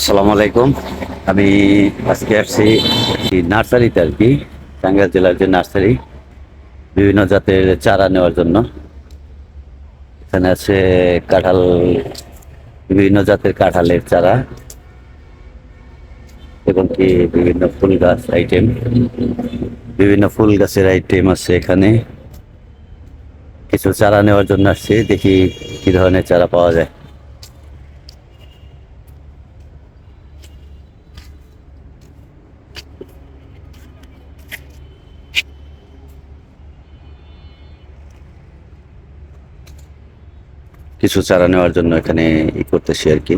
আসসালামু আলাইকুম। আমি আজকে আসছি নার্সারিতে আর কি টাঙ্গাইল জেলার যে নার্সারি, বিভিন্ন জাতের চারা নেওয়ার জন্য। এখানে আছে কাঁঠাল, বিভিন্ন জাতের কাঁঠালের চারা, এবং কি বিভিন্ন ফুল গাছ আইটেম বিভিন্ন ফুল গাছের আইটেম আছে এখানে। কিছু চারা নেওয়ার জন্য আসছি, দেখি কি ধরনের চারা পাওয়া যায়। কিছু চারা নেওয়ার জন্য এখানে ই করতেছি আর কি।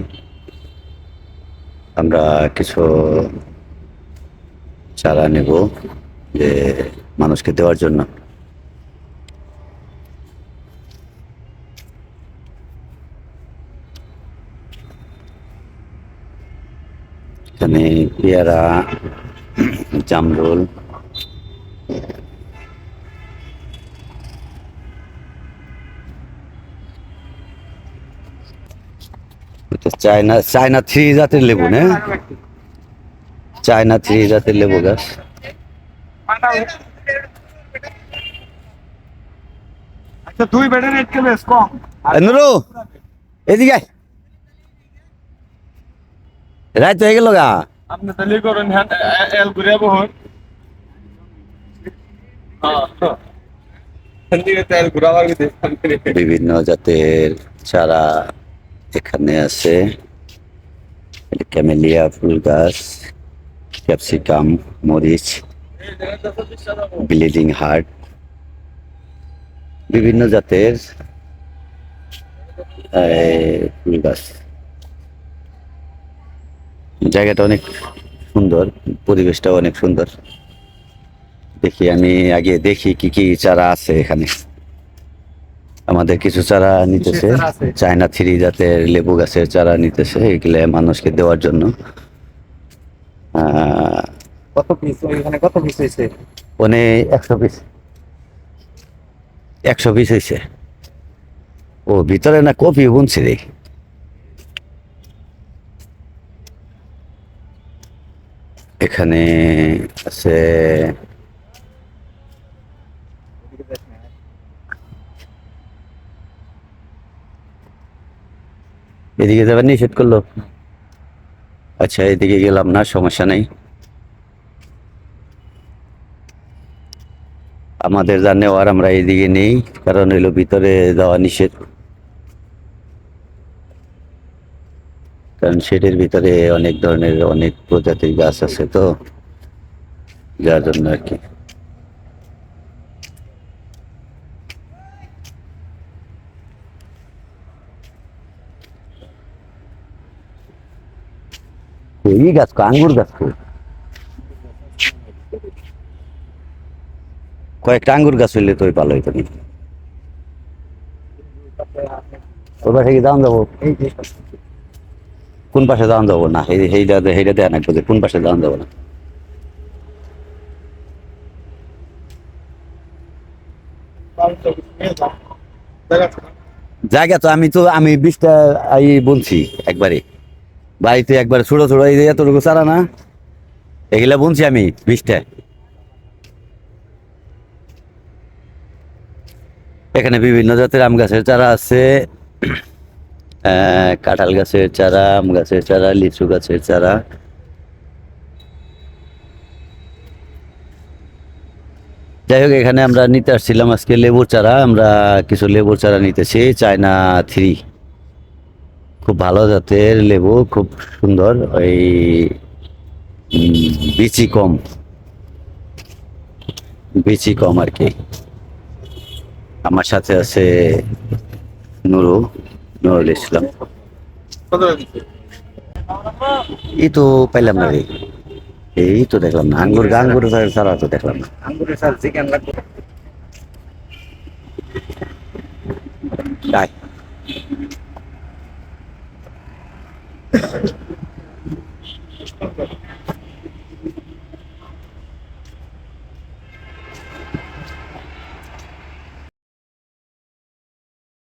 আমরা কিছু চারা নেব যে মানুষকে দেওয়ার জন্য। এখানে পেয়ারা, জামরুল চায়না চায়না থ্রি জাতের লেবু না? চায়না থ্রি জাতের লেবু গাছ। আচ্ছা দুই কম। নুরু এদিকে রাত হয়ে গেল গা। আপনি তাহলে করেন হ্যাঁ এল ঘুরে বহুন। তেল বিভিন্ন জাতের চারা। এখানে আছে এটা ক্যামেলিয়া ফুল গাছ ক্যাপসিকাম মরিচ ব্লিডিং হার্ট বিভিন্ন জাতের এই, ফুল গাছ জায়গাটা অনেক সুন্দর পরিবেশটা অনেক সুন্দর। দেখি আমি আগে দেখি কি কি চারা আছে এখানে। আমাদের কিছু চারা নিতেছে। চায়না থ্রি জাতের লেবু গাছের চারা নিতেছে এগুলো মানুষকে দেওয়ার জন্য। কত পিস ওইখানে কত পিস হয়েছে? ওনে একশো পিস একশো পিস হয়েছে। ও ভিতরে না কপি বুনছে রে। এখানে আছে এদিকে যাবেন, নিষেধ করল? আচ্ছা এদিকে গেলাম না, সমস্যা নেই। আমাদের যা নেওয়ার আমরা এদিকে নেই, কারণ হইল ভিতরে যাওয়া নিষেধ। কারণ শেডের ভিতরে অনেক ধরনের অনেক প্রজাতির গাছ আছে তো, যার জন্য আর কি। এই গাছ আঙ্গুর গাছ? কয়েকটা আঙ্গুর গাছ হইলে তো ভালো হইতো নি ওই পাশে কি দাম যাব? কোন পাশে দাম যাব না? এই এইটা এইটা দেয় না কোন পাশে দাম যাব না? জায়গা তো আমি তো আমি বিশটা বলছি একবারে। বাড়িতে একবার ছোট ছোট এই এতটুকু চারা না, এগুলা বলছি আমি বিশটা এখানে বিভিন্ন জাতের আম গাছের চারা আছে। কাঁঠাল গাছের চারা, আম গাছের চারা, লিচু গাছের চারা। যাই হোক, এখানে আমরা নিতে আসছিলাম আজকে লেবুর চারা। আমরা কিছু লেবুর চারা নিতেছি, চায়না থ্রি। খুব ভালো জাতের লেবু খুব সুন্দর ওই বিচি কম। বিচি কম আর কি। আমার সাথে আছে নুরু নুরুল ইসলাম। এই তো পাইলাম না রে। এই তো দেখলাম না। আঙ্গুর আঙ্গুর ছাড়া তো দেখলাম না। আঙ্গুরের চিকেন লাগবে। Gracias.